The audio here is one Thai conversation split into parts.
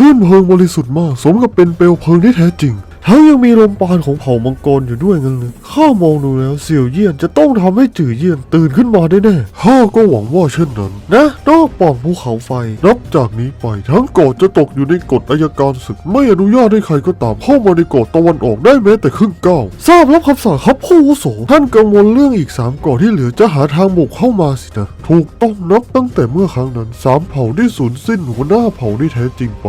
คลื่นเพลิงบริสุทธิ์มาก สมกับเป็นเปลวเพลิงที่แท้จริงทั้งยังมีลมปาณของเผ่ามังกรอยู่ด้วยงั้นเลยข้ามองดูแล้วเสี่ยวเยี่ยนจะต้องทำให้จื่อเยี่ยนตื่นขึ้นมาได้แน่ข้าก็หวังว่าเช่นนั้น นะนอกป่องภูเขาไฟ นับจากนี้ไปทั้งเกาะจะตกอยู่ในกฎอายการศึก ไม่อนุญาตให้ใครก็ตามเข้ามาในเกาะตะวันออกได้แม้แต่ครึ่งก้าวทราบรับคำสั่งครับผู้วุโสท่านกังวลเรื่องอีกสามเกาะที่เหลือจะหาทางบุกเข้ามาสินะ ถูกต้องนับตั้งแต่เมื่อครั้งนั้นสามเผ่าได้สูญสิ้นหัวหน้าเผ่าที่แท้จริงไป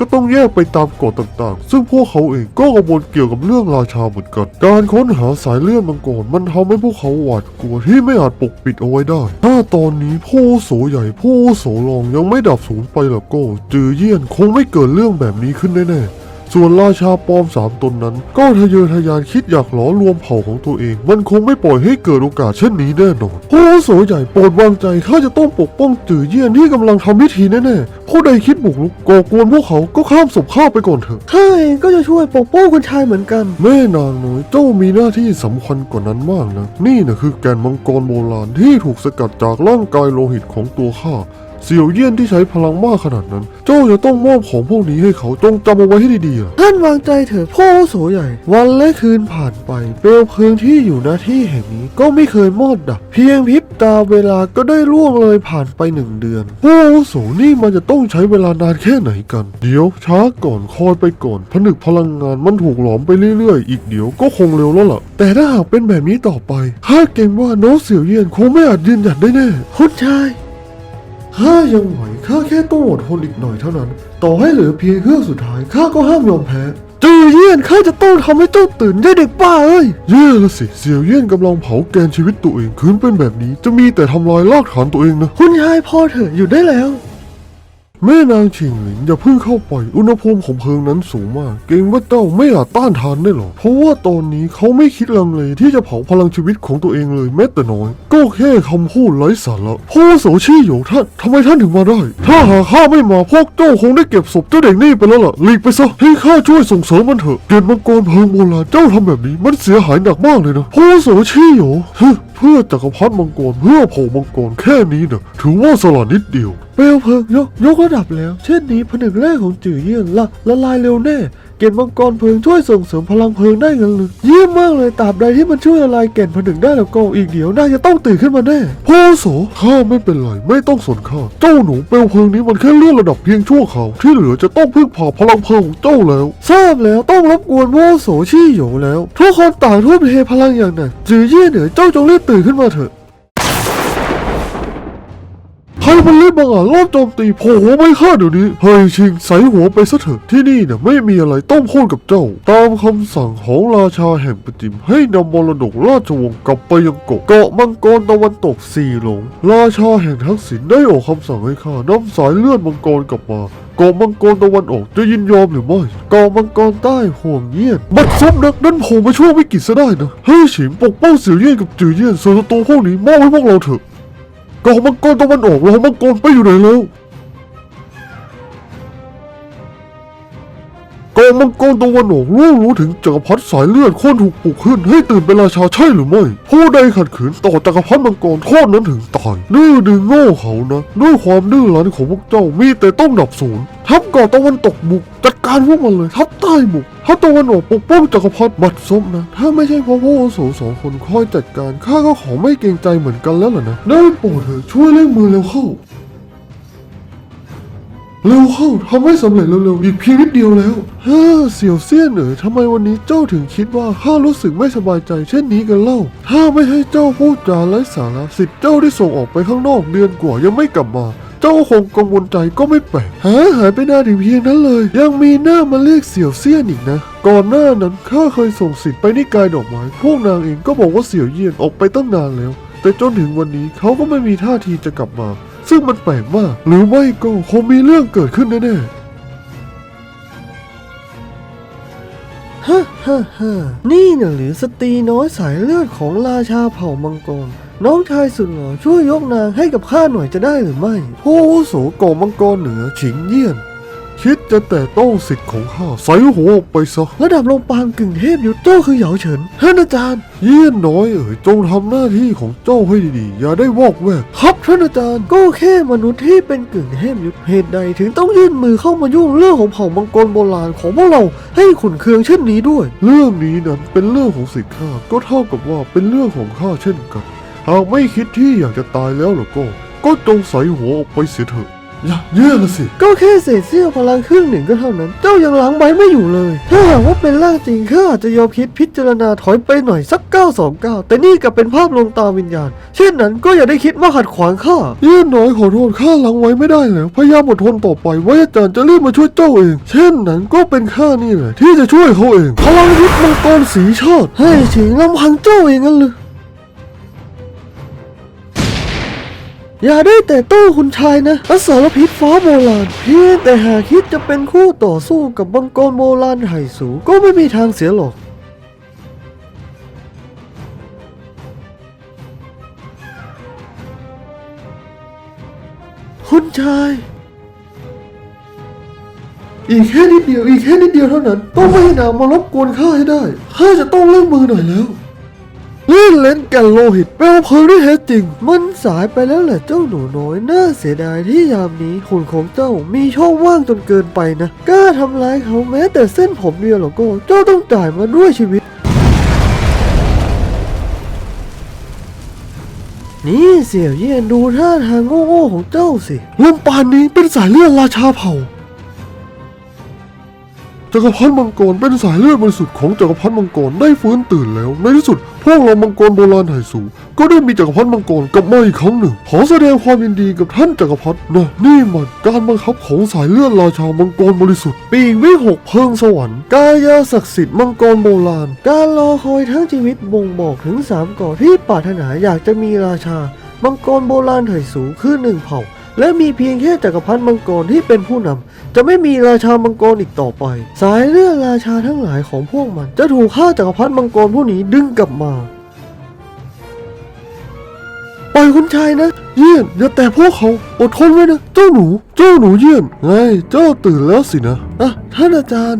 ก็ต้องแยกไปตามกฎต่างๆ ซึ่งพวกเขาเองก็กังวลเกี่ยวกับเรื่องราชาเหมือนกัน การค้นหาสายเลือดมังกรมันทำให้พวกเขาหวาดกลัวที่ไม่อาจปกปิดเอาไว้ได้ ถ้าตอนนี้ผู้โสใหญ่ผู้โสรองยังไม่ดับสูญไปแล้วก็จือเยี่ยนคงไม่เกิดเรื่องแบบนี้ขึ้นแน่ๆ ส่วนราชาปลอมสามตนนั้น ก็ทะเยอทะยานคิดอยากหลอรวมเผ่าของตัวเอง มันคงไม่ปล่อยให้เกิดโอกาสเช่นนี้แน่นอนผู้อาวุโสใหญ่โปรดวางใจข้าจะต้องปกป้องจือเยี่ยนที่กำลังทำพิธีแน่ๆผู้ใดคิดบุกรุกก่อกวนพวกเขาก็ข้ามศพข้าไปก่อนเถอะข้าเองก็จะช่วยปกป้องคุณชายเหมือนกัน แม่นางน้อยเจ้ามีหน้าที่สำคัญกว่านั้นมากนะนี่นะคือแกนมังกรโบราณที่ถูกสกัดจากร่างกายโลหิตของตัวข้า เสี่ยวเยี่ยนที่ใช้พลังมากขนาดนั้น เจ้าจะต้องมอบของพวกนี้ให้เขาจงจำเอาไว้ให้ดีๆล่ะท่านวางใจเถิดพ่อโสใหญ่ วันและคืนผ่านไป เปลวเพลิงที่อยู่หน้าที่แห่งนี้ก็ไม่เคยมอดดับ เพียงพริบตาเวลาก็ได้ล่วงเลยผ่านไปหนึ่งเดือนพ่อโสนี่มันจะต้องใช้เวลานานแค่ไหนกัน เดี๋ยวช้าก่อนคอยไปก่อน ผนึกพลังงานมันถูกหลอมไปเรื่อยๆ อีกเดี๋ยวก็คงเร็วแล้วล่ะ แต่ถ้าหากเป็นแบบนี้ต่อไปข้าเกรงว่าน้องเสี่ยวเยี่ยนคงไม่อาจยืนหยัดได้แน่คุณชาย ข้ายังไหวข้าแค่ต้องอดทนอีกหน่อยเท่านั้น ต่อให้เหลือเพียงเครื่องสุดท้ายข้าก็ห้ามยอมแพ้จือเยี่ยนข้าจะต้องทำให้เจ้าตื่นได้เด็กป้าเอ้ยเย่ละสิเสี่ยวเยี่ยนกำลังเผาแกนชีวิตตัวเองคืนเป็นแบบนี้ จะมีแต่ทำลายรากฐานตัวเองนะ คุณยายพอเถอะอยู่ได้แล้ว แม่นางชิงหลิงอย่าเพิ่งเข้าไป อุณหภูมิของเพลิงนั้นสูงมาก เกรงว่าเจ้าไม่อาจต้านทานได้หรอกเพราะว่าตอนนี้เขาไม่คิดลังเลที่จะเผาพลังชีวิตของตัวเองเลยแม้แต่น้อย ก็แค่คำพูดไร้สาระพ่อโสชี่โหยท่านทำไมท่านถึงมาได้ ถ้าหากข้าไม่มาพวกเจ้าคงได้เก็บศพเจ้าเด็กนี่ไปแล้วล่ะหลีกไปซะให้ข้าช่วยส่งเสริมมันเถอะเกณฑ์มังกรเพลิงโบราณเจ้าทำแบบนี้มันเสียหายหนักมากเลยนะพ่อโสชี่โหยฮึเพื่อจักรพรรดิมังกรเพื่อเผ่ามังกรแค่นี้นะถือว่าสละนิดเดียว เปลวเพลิงยกยกระดับแล้ว เช่นนี้ผนึกแรกของจื่อเยี่ยนละละลายเร็วแน่ เกณฑ์มังกรเพลิงช่วยส่งเสริมพลังเพลิงได้เงั้นเลยเยี่ยมมากเลยตราบใดที่มันช่วยละลายแก่นผนึกได้แล้วก็อีกเดี๋ยวน่าจะต้องตื่นขึ้นมาแน่พ่อโสข้าไม่เป็นไรไม่ต้องสนข้าเจ้าหนูเปลวเพลิงนี้มันแค่เลื่อนระดับเพียงชั่วคราวที่เหลือจะต้องพึ่งพาพลังเพลิงของเจ้าแล้ว ทราบแล้วต้องรบกวนพ่อโสชี่โหยแล้วทุกคนต่างทุ่มเทพลังอย่างหนักจื่อเยี่ยนเหนือเจ้าจงรีบตื่นขึ้นมาเถอะ ใครมันรีบบังอาจรอบโจมตีโผล่หัวไม่ฆ่าเดี๋ยวนี้เฮ้ยชิงใส่หัวไปซะเถอะที่นี่เนี่ยไม่มีอะไรต้องพูดกับเจ้า ตามคำสั่งของราชาแห่งปจิมให้นำมรดกราชวงศ์กลับไปยังเกาะเกาะมังกรตะวันตกสี่หลง ราชาแห่งทักษิณได้ออกคำสั่งให้ข้านำสายเลือดมังกรกลับมาเกาะมังกรตะวันออกจะยินยอมหรือไม่เกาะมังกรใต้ห่วงเยี่ยน บัดซบนักนั้นโผล่มาช่วงวิกฤตซะได้นะ เฮ้ยฉิมปกป้องเสี่ยวเยี่ยนกับจือเยี่ยนส่วนศัตรูพวกนี้มอบให้พวกเราเถอะ กาะมังกรตะวันออกเรามังกรไปอยู่ไหนแล้ว เกาะมังกรตะวันออกรู้รู้ถึงจักรพรรดิสายเลือดคนถูกปลุกขึ้นให้ตื่นเป็นราชาใช่หรือไม่ ผู้ใดขัดขืนต่อจักรพรรดิมังกรโทษนั้นถึงตายดื้อดึงโง่เขานะด้วยความดื้อรั้นของพวกเจ้ามีแต่ต้องดับศูนย์ทัพกาะตะวันตกบุกจัดการพวกมันเลยทัพใต้บุกทัพตะวันออกปกป้องจักรพรรดิบัดซบนะ ถ้าไม่ใช่เพราะพวกอโสสองคนคอยจัดการข้าก็ขอไม่เกรงใจเหมือนกันแล้วล่ะนะได้โปรดเถอะช่วยเร่งมือเร็วเข้า เร็วเข้าทำให้สำเร็จเร็วๆอีกเพียงนิดเดียวแล้วเฮ้อเสี่ยวเซียนเอ๋ยทำไมวันนี้เจ้าถึงคิดว่าข้ารู้สึกไม่สบายใจเช่นนี้กันเล่า ถ้าไม่ให้เจ้าพูดจาไร้สาระสิทธิ์เจ้าที่ส่งออกไปข้างนอกเดือนกว่ายังไม่กลับมาเจ้าคงกังวลใจก็ไม่แปลกหายหายไปนานถึงเพียงนั้นเลย ยังมีหน้ามาเรียกเสี่ยวเซียนอีกนะ ก่อนหน้านั้นข้าเคยส่งสิทธิ์ไปนิกายดอกไม้ พวกนางเองก็บอกว่าเสี่ยวเยี่ยนออกไปตั้งนานแล้ว แต่จนถึงวันนี้เขาก็ไม่มีท่าทีจะกลับมา ซึ่งมันแปลกมาก หรือไม่ก็คงมีเรื่องเกิดขึ้นแน่ๆ ฮ่าฮ่าฮ่านี่น่ะหรือสตรีน้อยสายเลือดของราชาเผ่ามังกร น้องชายสุดหล่อช่วยยกนางให้กับข้าหน่อยจะได้หรือไม่ ผู้อาวุโสกองมังกรเหนือฉิงเยี่ยน คิดจะแต่ต้องสิทธิ์ของข้าใส่หัวออกไปซะระดับลงปางกึ่งเทพยุทธเจ้าคือเหยาเฉินท่านอาจารย์ เยี่ยนน้อยเอ๋ยจงทำหน้าที่ของเจ้าให้ดีๆ อย่าได้วอกแวกครับท่านอาจารย์ก็แค่มนุษย์ที่เป็นกึ่งเทพยุทธเหตุใดถึงต้องยื่นมือเข้ามายุ่งเรื่องของเผ่ามังกรโบราณของพวกเราให้ขุนเคืองเช่นนี้ด้วย เรื่องนี้นั้นเป็นเรื่องของสิทธิ์ข้าก็เท่ากับว่าเป็นเรื่องของข้าเช่นกันหากไม่คิดที่อยากจะตายแล้วล่ะก็ก็จงใส่หัวออกไปเสียเถอะ อย่าเยี่ยละสิ ก็แค่เศษเสี้ยวพลังครึ่งหนึ่งก็เท่านั้น เจ้ายังล้างไว้ไม่อยู่เลย ถ้าหากว่าเป็นร่างจริงข้าอาจจะยอมคิดพิจารณาถอยไปหน่อยสักก้าวสองก้าวแต่นี่กลับเป็นภาพลวงตาวิญญาณ เช่นนั้นก็อย่าได้คิดว่าขัดขวางข้าเยี่ยนน้อยขอโทษข้าลังไว้ไม่ได้แล้วพยายามอดทนต่อไปไว้อาจารย์จะรีบมาช่วยเจ้าเอง เช่นนั้นก็เป็นข้านี่แหละที่จะช่วยเขาเองพลังยุทธมังกรสีชาติให้ถึงลำพังเจ้าเองงั้นเลย อย่าได้แต่โต้คุณชายนะอสารพิษฟ้าโบราณ เพียงแต่หากคิดจะเป็นคู่ต่อสู้กับบังกรโบราณไห่สูก็ไม่มีทางเสียหรอกคุณชาย อีกแค่นิดเดียว อีกแค่นิดเดียวเท่านั้น ต้องไม่ให้นางมารบกวนข้าให้ได้ ข้าจะต้องเล่นมือหน่อยแล้ว เล่นเล่นกันโลหิตเปลวเพลิงที่แท้จริง มันสายไปแล้วแหละเจ้าหนูน้อยน่าเสียดายที่ยามนี้หุ่นของเจ้ามีช่องว่างจนเกินไปนะกล้าทำร้ายเขาแม้แต่เส้นผมเดียวหรอกก็เจ้าต้องจ่ายมาด้วยชีวิต นี่เสี่ยวเยี่ยนดูท่าทางโง่ๆของเจ้าสิลมปานนี้เป็นสายเลือดราชาเผ่า จักรพรรดิมังกรเป็นสายเลือดบริสุทธิ์ของจักรพรรดิมังกรได้ฟื้นตื่นแล้ว ในที่สุด พวกเรามังกรโบราณไหสูก็ได้มีจักรพรรดิมังกรกลับมาอีกครั้งหนึ่ง ขอแสดงความยินดีกับท่านจักรพรรดินะนี่มันการบังคับของสายเลือดราชามังกรบริสุทธิ์ ปีกวิหกเพิงสวรรค์กายาศักดิ์สิทธิ์มังกรโบราณ การรอคอยทั้งชีวิตบ่งบอกถึงสามก่อที่ปรารถนาอยากจะมีราชา มังกรโบราณไถ่สูงคือหนึ่งเผ่า และมีเพียงแค่จักรพรรดิมังกรที่เป็นผู้นำจะไม่มีราชามังกรอีกต่อไป สายเลือดราชาทั้งหลายของพวกมัน จะถูกข้าจักรพรรดิมังกรผู้นี้ดึงกลับมาปล่อยคุณชายนะ เยี่ยนอย่าแต่พวกเขาอดทนไว้นะ เจ้าหนู เจ้าหนูเยี่ยนไงเจ้าตื่นแล้วสินะอะท่านอาจารย์